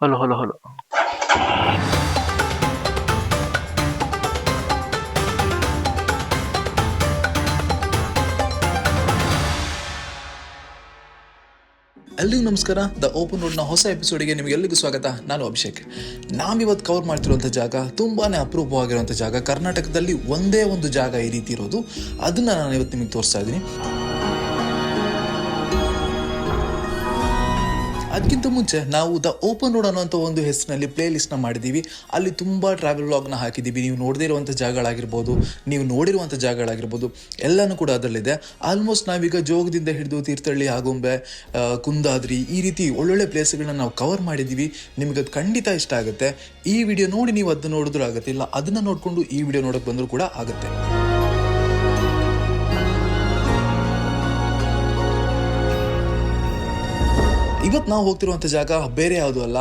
Hello hello hello. ಎಲ್ರಿಗೂ ನಮಸ್ಕಾರ. The open ರೋಡ್ನ ಹೊಸ ಎಪಿಸೋಡಿಗೆ ನಿಮಗೆಲ್ಲರಿಗೂ ಸ್ವಾಗತ. ನಾನು ಅಭಿಷೇಕ್. ನಾವಿವತ್ತು ಕವರ್ ಮಾಡ್ತಿರುವಂಥ ಜಾಗ ತುಂಬಾನೇ ಅಪರೂಪವಾಗಿರುವಂಥ ಜಾಗ ಕರ್ನಾಟಕದಲ್ಲಿ ಒಂದೇ ಒಂದು ಜಾಗ ಈ ರೀತಿ ಇರೋದು. ಅದನ್ನ ನಾನು ಇವತ್ತು ನಿಮಗೆ ತೋರಿಸ್ತಾ ಇದ್ದೀನಿ. ಅದಕ್ಕಿಂತ ಮುಂಚೆ ನಾವು ದ ಓಪನ್ ರೋಡ್ ಅನ್ನೋಂಥ ಒಂದು ಹೆಸರಿನಲ್ಲಿ ಪ್ಲೇ ಲಿಸ್ಟ್ನ ಮಾಡಿದ್ದೀವಿ. ಅಲ್ಲಿ ತುಂಬ ಟ್ರಾವೆಲ್ ವ್ಲಾಗ್ನ ಹಾಕಿದ್ದೀವಿ. ನೀವು ನೋಡದೇ ಇರುವಂಥ ಜಾಗಗಳಾಗಿರ್ಬೋದು, ನೀವು ನೋಡಿರುವಂಥ ಜಾಗಗಳಾಗಿರ್ಬೋದು, ಎಲ್ಲನೂ ಕೂಡ ಅದರಲ್ಲಿದೆ. ಆಲ್ಮೋಸ್ಟ್ ನಾವೀಗ ಜೋಗದಿಂದ ಹಿಡಿದು ತೀರ್ಥಹಳ್ಳಿ ಆಗುಂಬೆ ಕುಂದಾದ್ರಿ ಈ ರೀತಿ ಒಳ್ಳೊಳ್ಳೆ ಪ್ಲೇಸ್ಗಳನ್ನ ನಾವು ಕವರ್ ಮಾಡಿದ್ದೀವಿ. ನಿಮಗೆ ಅದು ಖಂಡಿತ ಇಷ್ಟ ಆಗುತ್ತೆ. ಈ ವಿಡಿಯೋ ನೋಡಿ ನೀವು ಅದನ್ನ ನೋಡಿದ್ರೂ ಆಗುತ್ತೆ ಇಲ್ಲ, ಅದನ್ನು ನೋಡಿಕೊಂಡು ಈ ವಿಡಿಯೋ ನೋಡೋಕ್ಕೆ ಬಂದರೂ ಕೂಡ ಆಗುತ್ತೆ. ಇವತ್ತು ನಾವು ಹೋಗ್ತಿರುವಂಥ ಜಾಗ ಬೇರೆ ಯಾವುದು ಅಲ್ಲ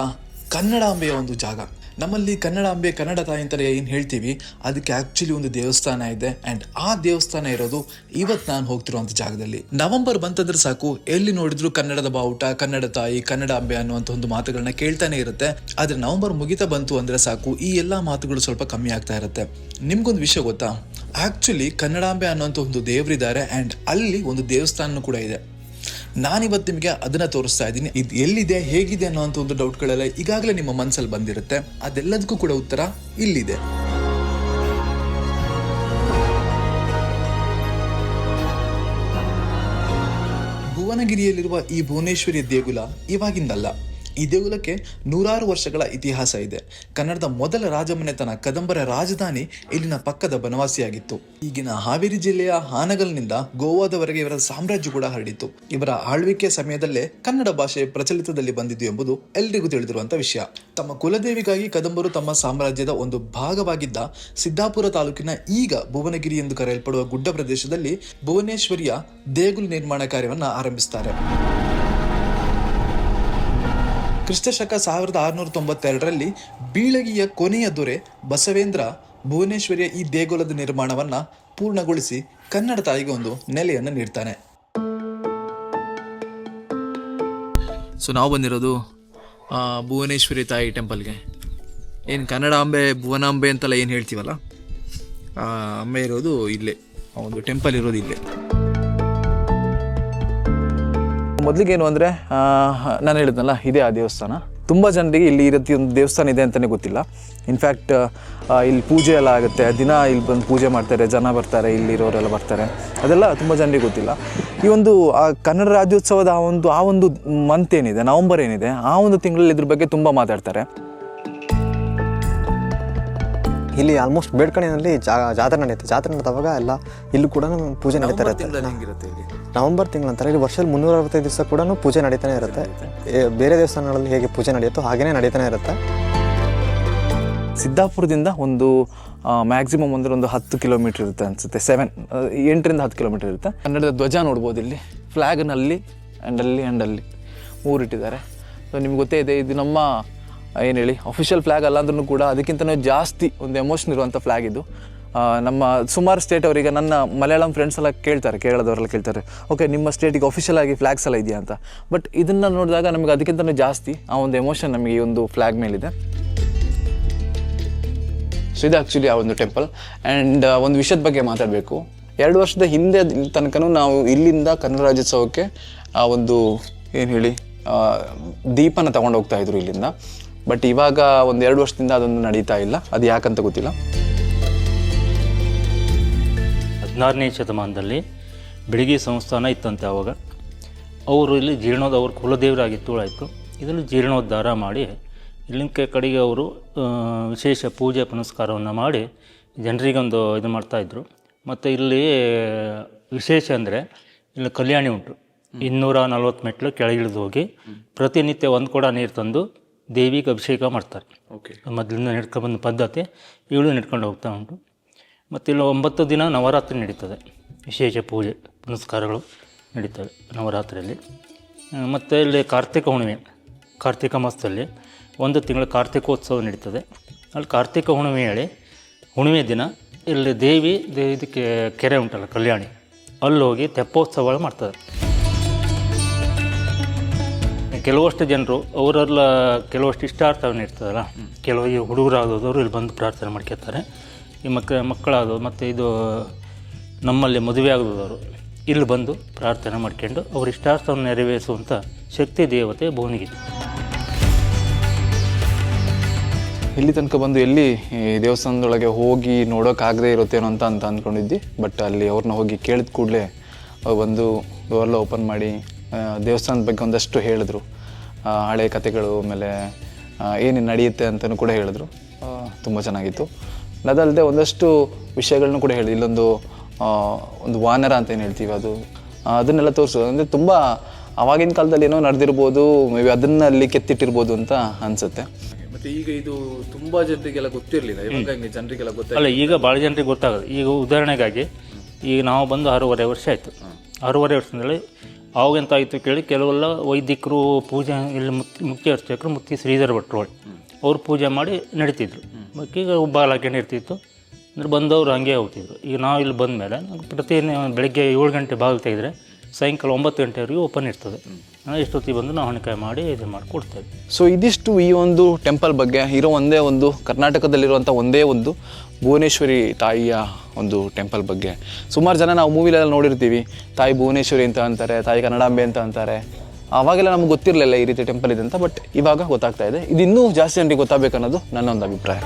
ಕನ್ನಡಾಂಬೆಯ ಒಂದು ಜಾಗ. ನಮ್ಮಲ್ಲಿ ಕನ್ನಡಾಂಬೆ ಕನ್ನಡ ತಾಯಿ ಅಂತಲೇ ಏನು ಹೇಳ್ತೀವಿ? ಅದಕ್ಕೆ ಆ್ಯಕ್ಚುಲಿ ಒಂದು ದೇವಸ್ಥಾನ ಇದೆ ಆ್ಯಂಡ್ ಆ ದೇವಸ್ಥಾನ ಇರೋದು ಇವತ್ತು ನಾನು ಹೋಗ್ತಿರುವಂಥ ಜಾಗದಲ್ಲಿ. ನವೆಂಬರ್ ಬಂತಂದ್ರೆ ಸಾಕು, ಎಲ್ಲಿ ನೋಡಿದ್ರು ಕನ್ನಡದ ಬಾವುಟ, ಕನ್ನಡ ತಾಯಿ ಕನ್ನಡಾಂಬೆ ಅನ್ನುವಂಥ ಒಂದು ಮಾತುಗಳನ್ನ ಕೇಳ್ತಾನೆ ಇರುತ್ತೆ. ಆದರೆ ನವೆಂಬರ್ ಮುಗಿತಾ ಬಂತು ಅಂದರೆ ಸಾಕು, ಈ ಎಲ್ಲ ಮಾತುಗಳು ಸ್ವಲ್ಪ ಕಮ್ಮಿ ಆಗ್ತಾ ಇರುತ್ತೆ. ನಿಮ್ಗೊಂದು ವಿಷಯ ಗೊತ್ತಾ? ಆ್ಯಕ್ಚುಲಿ ಕನ್ನಡಾಂಬೆ ಅನ್ನುವಂಥ ಒಂದು ದೇವರಿದ್ದಾರೆ ಆ್ಯಂಡ್ ಅಲ್ಲಿ ಒಂದು ದೇವಸ್ಥಾನ ಕೂಡ ಇದೆ. ನಾನಿವತ್ತು ನಿಮಗೆ ಅದನ್ನ ತೋರಿಸ್ತಾ ಇದ್ದೀನಿ. ಇದು ಎಲ್ಲಿದೆ, ಹೇಗಿದೆ ಅನ್ನೋಂಥ ಒಂದು ಡೌಟ್ಗಳೆಲ್ಲ ಈಗಾಗಲೇ ನಿಮ್ಮ ಮನಸ್ಸಲ್ಲಿ ಬಂದಿರುತ್ತೆ. ಅದೆಲ್ಲದಕ್ಕೂ ಕೂಡ ಉತ್ತರ ಇಲ್ಲಿದೆ. ಭುವನಗಿರಿಯಲ್ಲಿರುವ ಈ ಭುವನೇಶ್ವರಿ ದೇಗುಲ ಇವಾಗಿಂದಲ್ಲ. ಈ ದೇಗುಲಕ್ಕೆ ನೂರಾರು ವರ್ಷಗಳ ಇತಿಹಾಸ ಇದೆ. ಕನ್ನಡದ ಮೊದಲ ರಾಜಮನೆತನ ಕದಂಬರ ರಾಜಧಾನಿ ಇಲ್ಲಿನ ಪಕ್ಕದ ಬನವಾಸಿಯಾಗಿತ್ತು. ಈಗಿನ ಹಾವೇರಿ ಜಿಲ್ಲೆಯ ಹಾನಗಲ್ನಿಂದ ಗೋವಾದವರೆಗೆ ಇವರ ಸಾಮ್ರಾಜ್ಯ ಕೂಡ ಹರಡಿತ್ತು. ಇವರ ಆಳ್ವಿಕೆ ಸಮಯದಲ್ಲೇ ಕನ್ನಡ ಭಾಷೆ ಪ್ರಚಲಿತದಲ್ಲಿ ಬಂದಿದ್ದು ಎಂಬುದು ಎಲ್ಲರಿಗೂ ತಿಳಿದಿರುವಂತಹ ವಿಷಯ. ತಮ್ಮ ಕುಲದೇವಿಗಾಗಿ ಕದಂಬರು ತಮ್ಮ ಸಾಮ್ರಾಜ್ಯದ ಒಂದು ಭಾಗವಾಗಿದ್ದ ಸಿದ್ದಾಪುರ ತಾಲೂಕಿನ ಈಗ ಭುವನಗಿರಿ ಎಂದು ಕರೆಯಲ್ಪಡುವ ಗುಡ್ಡ ಪ್ರದೇಶದಲ್ಲಿ ಭುವನೇಶ್ವರಿಯ ದೇಗುಲ ನಿರ್ಮಾಣ ಕಾರ್ಯವನ್ನು ಆರಂಭಿಸುತ್ತಾರೆ ಕ್ರಿಸ್ತಶಕ ಸಾವಿರದ ಆರುನೂರ ತೊಂಬತ್ತೆರಡರಲ್ಲಿ ಬೀಳಗಿಯ ಕೊನೆಯ ದೊರೆ ಬಸವೇಂದ್ರ ಭುವನೇಶ್ವರಿಯ ಈ ದೇಗುಲದ ನಿರ್ಮಾಣವನ್ನು ಪೂರ್ಣಗೊಳಿಸಿ ಕನ್ನಡ ತಾಯಿಗೆ ಒಂದು ನೆಲೆಯನ್ನು ನೀಡ್ತಾನೆ. ಸೊ ನಾವು ಬಂದಿರೋದು ಭುವನೇಶ್ವರಿ ತಾಯಿ ಟೆಂಪಲ್ಗೆ. ಏನು ಕನ್ನಡ ಅಂಬೆ ಭುವನಾಂಬೆ ಅಂತೆಲ್ಲ ಏನು ಹೇಳ್ತೀವಲ್ಲ? ಅಂಬೆ ಇರೋದು ಇಲ್ಲೇ ಒಂದು ಟೆಂಪಲ್ ಇರೋದು ಇಲ್ಲೇ. ಮೊದಲಿಗೆ ಏನು ಅಂದರೆ ನಾನು ಹೇಳಿದ್ನಲ್ಲ ಇದೇ ಆ ದೇವಸ್ಥಾನ. ತುಂಬ ಜನರಿಗೆ ಇಲ್ಲಿ ಈ ರೀತಿ ಒಂದು ದೇವಸ್ಥಾನ ಇದೆ ಅಂತಲೇ ಗೊತ್ತಿಲ್ಲ. ಇನ್ಫ್ಯಾಕ್ಟ್ ಇಲ್ಲಿ ಪೂಜೆ ಎಲ್ಲ ಆಗುತ್ತೆ. ದಿನ ಇಲ್ಲಿ ಬಂದು ಪೂಜೆ ಮಾಡ್ತಾರೆ ಜನ ಬರ್ತಾರೆ ಇಲ್ಲಿರೋರೆಲ್ಲ ಬರ್ತಾರೆ. ಅದೆಲ್ಲ ತುಂಬ ಜನರಿಗೆ ಗೊತ್ತಿಲ್ಲ. ಈ ಒಂದು ಆ ಕನ್ನಡ ರಾಜ್ಯೋತ್ಸವದ ಆ ಒಂದು ಆ ಒಂದು ಮಂತ್ ಏನಿದೆ ನವಂಬರ್ ಏನಿದೆ ಆ ಒಂದು ತಿಂಗಳಲ್ಲಿ ಇದ್ರ ಬಗ್ಗೆ ತುಂಬ ಮಾತಾಡ್ತಾರೆ. ಇಲ್ಲಿ ಆಲ್ಮೋಸ್ಟ್ ಬೇಡ್ಕಣಿನಲ್ಲಿ ಜಾ ಜಾತ್ರೆ ನಡೆಯುತ್ತೆ ಜಾತ್ರೆ ನಡೆದವಾಗ ಎಲ್ಲ ಇಲ್ಲೂ ಕೂಡ ಪೂಜೆ ನಡೀತಾ ಇರುತ್ತೆ. ಇಲ್ಲಿ? ನವಂಬರ್ ತಿಂಗಳು ಅಂತಾರೆ ಇಲ್ಲಿ ವರ್ಷದಲ್ಲಿ ಮುನ್ನೂರ ಅರವತ್ತೈದು ದಿವಸ ಕೂಡ ಪೂಜೆ ನಡೀತಾನೆ ಇರುತ್ತೆ. ಬೇರೆ ದೇವಸ್ಥಾನಗಳಲ್ಲಿ ಹೇಗೆ ಪೂಜೆ ನಡೆಯುತ್ತೋ ಹಾಗೇನೇ ನಡೀತಾನೆ ಇರುತ್ತೆ. ಸಿದ್ದಾಪುರದಿಂದ ಒಂದು ಮ್ಯಾಕ್ಸಿಮಮ್ ಅಂದರೆ ಒಂದು ಹತ್ತು ಕಿಲೋಮೀಟರ್ ಇರುತ್ತೆ ಅನ್ಸುತ್ತೆ. ಸೆವೆನ್ ಎಂಟರಿಂದ ಹತ್ತು ಕಿಲೋಮೀಟರ್ ಇರುತ್ತೆ. ಕನ್ನಡದ ಧ್ವಜ ನೋಡ್ಬೋದು ಇಲ್ಲಿ. ಫ್ಲ್ಯಾಗ್ನಲ್ಲಿ ಆ್ಯಂಡ್ ಅಲ್ಲಿ ಆ್ಯಂಡ್ ಅಲ್ಲಿ ಮೂರು ಇಟ್ಟಿದ್ದಾರೆ ಸೊ ನಿಮ್ಗೆ ಗೊತ್ತೇ ಇದೆ ಇದು ನಮ್ಮ ಏನು ಹೇಳಿ ಅಫಿಷಿಯಲ್ ಫ್ಲ್ಯಾಗ್ ಅಲ್ಲ ಅಂದ್ರೂ ಕೂಡ ಅದಕ್ಕಿಂತನೂ ಜಾಸ್ತಿ ಒಂದು ಎಮೋಷನ್ ಇರುವಂಥ ಫ್ಲ್ಯಾಗ್ ಇದು. ನಮ್ಮ ಸುಮಾರು ಸ್ಟೇಟ್ ಅವರಿಗೆ ನನ್ನ ಮಲಯಾಳಂ ಫ್ರೆಂಡ್ಸ್ ಎಲ್ಲ ಕೇಳ್ತಾರೆ, ಕೇರಳದವರೆಲ್ಲ ಕೇಳ್ತಾರೆ ಓಕೆ ನಿಮ್ಮ ಸ್ಟೇಟಿಗೆ ಅಫಿಷಿಯಲ್ ಆಗಿ ಫ್ಲ್ಯಾಗ್ಸ್ ಎಲ್ಲ ಇದೆಯಾ? ಅಂತ. ಬಟ್ ಇದನ್ನು ನೋಡಿದಾಗ ನಮಗೆ ಅದಕ್ಕಿಂತ ಜಾಸ್ತಿ ಆ ಒಂದು ಎಮೋಷನ್ ನಮಗೆ ಈ ಒಂದು ಫ್ಲ್ಯಾಗ್ ಮೇಲಿದೆ. ಸೊ ಇದು ಆ್ಯಕ್ಚುಲಿ ಆ ಒಂದು ಟೆಂಪಲ್ ಆ್ಯಂಡ್ ಒಂದು ವಿಷಯದ ಬಗ್ಗೆ ಮಾತಾಡಬೇಕು. ಎರಡು ವರ್ಷದ ಹಿಂದೆ ತನಕನೂ ನಾವು ಇಲ್ಲಿಂದ ಕನ್ನಡ ರಾಜ್ಯೋತ್ಸವಕ್ಕೆ, ಆ, ಒಂದು, ಏನು ಹೇಳಿ ದೀಪನ ತಗೊಂಡು ಹೋಗ್ತಾ ಇದ್ರು ಇಲ್ಲಿಂದ. ಬಟ್ ಇವಾಗ ಒಂದು ಎರಡು ವರ್ಷದಿಂದ ಅದೊಂದು ನಡೀತಾ ಇಲ್ಲ. ಅದು ಯಾಕಂತ ಗೊತ್ತಿಲ್ಲ. ಹದಿನಾರನೇ ಶತಮಾನದಲ್ಲಿ ಬೆಳಗ್ಗೆ ಸಂಸ್ಥಾನ ಇತ್ತಂತೆ ಆವಾಗ ಅವರು ಇಲ್ಲಿ ಜೀರ್ಣೋದ ಅವ್ರ ಕುಲದೇವರಾಗಿ ಆಯಿತು ಇದರಲ್ಲಿ ಜೀರ್ಣೋದ್ಧಾರ ಮಾಡಿ ಇಲ್ಲಿನ ಕಡೆಗೆ ಅವರು ವಿಶೇಷ ಪೂಜೆ ಪುನಸ್ಕಾರವನ್ನು ಮಾಡಿ ಜನರಿಗೊಂದು ಇದು ಮಾಡ್ತಾಯಿದ್ರು ಮತ್ತು ಇಲ್ಲಿ ವಿಶೇಷ ಅಂದರೆ ಇಲ್ಲಿ ಕಲ್ಯಾಣಿ ಉಂಟು. ಇನ್ನೂರ ನಲ್ವತ್ತು ಮೆಟ್ಲು ಕೆಳಗಿಳಿದು ಹೋಗಿ ಪ್ರತಿನಿತ್ಯ ಒಂದು ಕೂಡ ನೀರು ತಂದು ದೇವಿಗೆ ಅಭಿಷೇಕ ಮಾಡ್ತಾರೆ. ಓಕೆ ಮೊದಲಿಂದ ನಡ್ಕೊಂಡ್ಬಂದ ಪದ್ಧತಿ ಇವಳು ನಡ್ಕೊಂಡು ಹೋಗ್ತಾ ಉಂಟು. ಮತ್ತು ಇಲ್ಲಿ ಒಂಬತ್ತು ದಿನ ನವರಾತ್ರಿ ನಡೀತದೆ. ವಿಶೇಷ ಪೂಜೆ, ಪುನಸ್ಕಾರಗಳು ನಡೀತವೆ ನವರಾತ್ರಿಯಲ್ಲಿ. ಮತ್ತು ಇಲ್ಲಿ ಕಾರ್ತಿಕ ಹುಣ್ಣಿಮೆ, ಕಾರ್ತಿಕ ಮಾಸದಲ್ಲಿ ಒಂದು ತಿಂಗಳ ಕಾರ್ತಿಕೋತ್ಸವ ನಡೀತದೆ. ಅಲ್ಲಿ ಕಾರ್ತಿಕ ಹುಣ್ಣಿಮೆ ಹೇಳಿ ಹುಣ್ಣಿಮೆ ದಿನ ಇಲ್ಲಿ ದೇವಿ ಇದಕ್ಕೆ ಕೆರೆ ಉಂಟಲ್ಲ, ಕಲ್ಯಾಣಿ ಅಲ್ಲಿ ಹೋಗಿ ತೆಪ್ಪೋತ್ಸವಗಳು ಮಾಡ್ತಾರೆ ಕೆಲವಷ್ಟು ಜನರು ಅವರೆಲ್ಲ ಕೆಲವಷ್ಟು ಇಷ್ಟಾರ್ಥವನ್ನು ಇರ್ತದಲ್ಲ ಕೆಲವು ಹುಡುಗರಾದವರು ಇಲ್ಲಿ ಬಂದು ಪ್ರಾರ್ಥನೆ ಮಾಡ್ಕೊತಾರೆ ಈ ಮಕ್ಕ ಮಕ್ಕಳಾದವು ಮತ್ತು ಇದು ನಮ್ಮಲ್ಲಿ ಮದುವೆ ಆಗದವರು ಇಲ್ಲಿ ಬಂದು ಪ್ರಾರ್ಥನೆ ಮಾಡ್ಕೊಂಡು ಅವ್ರ ಇಷ್ಟಾರ್ಥವನ್ನು ನೆರವೇರಿಸುವಂಥ ಶಕ್ತಿ, ದೇವತೆ, ಭುವನಗಿರಿ. ಇಲ್ಲಿ ತನಕ ಬಂದು ಎಲ್ಲಿ ದೇವಸ್ಥಾನದೊಳಗೆ ಹೋಗಿ ನೋಡೋಕ್ಕಾಗದೇ ಇರುತ್ತೇನೋ ಅಂತ ಅಂತ ಅಂದ್ಕೊಂಡಿದ್ವಿ ಬಟ್ ಅಲ್ಲಿ ಅವ್ರನ್ನ ಹೋಗಿ ಕೇಳಿದ ಕೂಡಲೇ ಬಂದು ಡೋರ್ಲ ಓಪನ್ ಮಾಡಿ ದೇವಸ್ಥಾನದ ಬಗ್ಗೆ ಒಂದಷ್ಟು ಹೇಳಿದ್ರು. ಹಳೆ ಕಥೆಗಳು, ಆಮೇಲೆ ಏನೇನು ನಡೆಯುತ್ತೆ ಅಂತಲೂ ಕೂಡ ಹೇಳಿದ್ರು. ತುಂಬ ಚೆನ್ನಾಗಿತ್ತು. ಅದಲ್ಲದೆ ಒಂದಷ್ಟು ವಿಷಯಗಳನ್ನು ಕೂಡ ಹೇಳಿ. ಇಲ್ಲೊಂದು ಒಂದು ವಾನರ ಅಂತ ಏನು ಹೇಳ್ತೀವಿ ಅದು. ಅದನ್ನೆಲ್ಲ ತೋರಿಸೋದು ಅಂದರೆ ತುಂಬ ಆವಾಗಿನ ಕಾಲದಲ್ಲಿ ಏನೋ ನಡೆದಿರ್ಬೋದು ಮೇ ಬಿ ಅದನ್ನ ಅಲ್ಲಿ ಕೆತ್ತಿಟ್ಟಿರ್ಬೋದು ಅಂತ ಅನಿಸುತ್ತೆ. ಮತ್ತೆ ಈಗ ಇದು ತುಂಬಾ ಜನರಿಗೆಲ್ಲ ಗೊತ್ತಿರಲಿಲ್ಲ. ಇವಾಗ ಜನರಿಗೆಲ್ಲ ಗೊತ್ತಿಲ್ಲ ಅಲ್ಲ ಈಗ ಭಾಳ ಜನರಿಗೆ ಗೊತ್ತಾಗೋದು ಈಗ ಉದಾಹರಣೆಗಾಗಿ ಈಗ ನಾವು ಬಂದು ಆರೂವರೆ ವರ್ಷ ಆಯಿತು. ಆರೂವರೆ ವರ್ಷದಲ್ಲಿ ಆವಾಗೆಂತಾಯಿತು ಕೇಳಿ ಕೆಲವೆಲ್ಲ ವೈದಿಕರು ಪೂಜೆ ಇಲ್ಲಿ ಮುಖ್ಯ ಮುಖ್ಯ ಅರ್ಚಕರು ಮುಖ್ಯ ಶ್ರೀಧರ್ ಭಟ್ರು ಹೇಳಿ ಅವ್ರು ಪೂಜೆ ಮಾಡಿ ನಡೀತಿದ್ರು. ಈಗ ಒಬ್ಬ ಹಾಕೊಂಡು ಇರ್ತಿತ್ತು ಅಂದ್ರೆ ಬಂದವರು ಹಂಗೆ ಹೋಗ್ತಿದ್ರು. ಈಗ ನಾವು ಇಲ್ಲಿ ಬಂದ ಮೇಲೆ ಪ್ರತಿ ಬೆಳಗ್ಗೆ ಏಳು ಗಂಟೆ ಬಾಗಿಲು ತೆಗೆದ್ರೆ ಸಾಯಂಕಾಲ ಒಂಬತ್ತು ಗಂಟೆವರೆಗೂ ಓಪನ್ ಇರ್ತದೆ. ಎಷ್ಟೊತ್ತಿಗೆ ಇಷ್ಟೊತ್ತಿಗೆ ಬಂದು ನಾವು ಹಣಕಾಯಿ ಮಾಡಿ ಇದು ಮಾಡಿ ಕೊಡ್ತೇವೆ. ಸೊ ಇದಿಷ್ಟು ಈ ಒಂದು ಟೆಂಪಲ್ ಬಗ್ಗೆ ಇರೋ ಒಂದೇ ಒಂದು ಕರ್ನಾಟಕದಲ್ಲಿರುವಂಥ ಒಂದೇ ಒಂದು ಭುವನೇಶ್ವರಿ ತಾಯಿಯ ಒಂದು ಟೆಂಪಲ್ ಬಗ್ಗೆ. ಸುಮಾರು ಜನ ನಾವು ಮೂವಿಲೆಲ್ಲ ನೋಡಿರ್ತೀವಿ. ತಾಯಿ ಭುವನೇಶ್ವರಿ ಅಂತ ಅಂತಾರೆ ತಾಯಿ ಕನ್ನಡಾಂಬೆ ಅಂತ ಅಂತಾರೆ. ಆವಾಗೆಲ್ಲ ನಮ್ಗೆ ಗೊತ್ತಿರಲಿಲ್ಲ ಈ ರೀತಿ ಟೆಂಪಲ್ ಇದೆ ಅಂತ ಬಟ್ ಇವಾಗ ಗೊತ್ತಾಗ್ತಾ ಇದೆ. ಇದು ಇನ್ನೂ ಜಾಸ್ತಿ ಜನರಿಗೆ ಗೊತ್ತಾಗಬೇಕನ್ನೋದು ನನ್ನ ಒಂದು ಅಭಿಪ್ರಾಯ.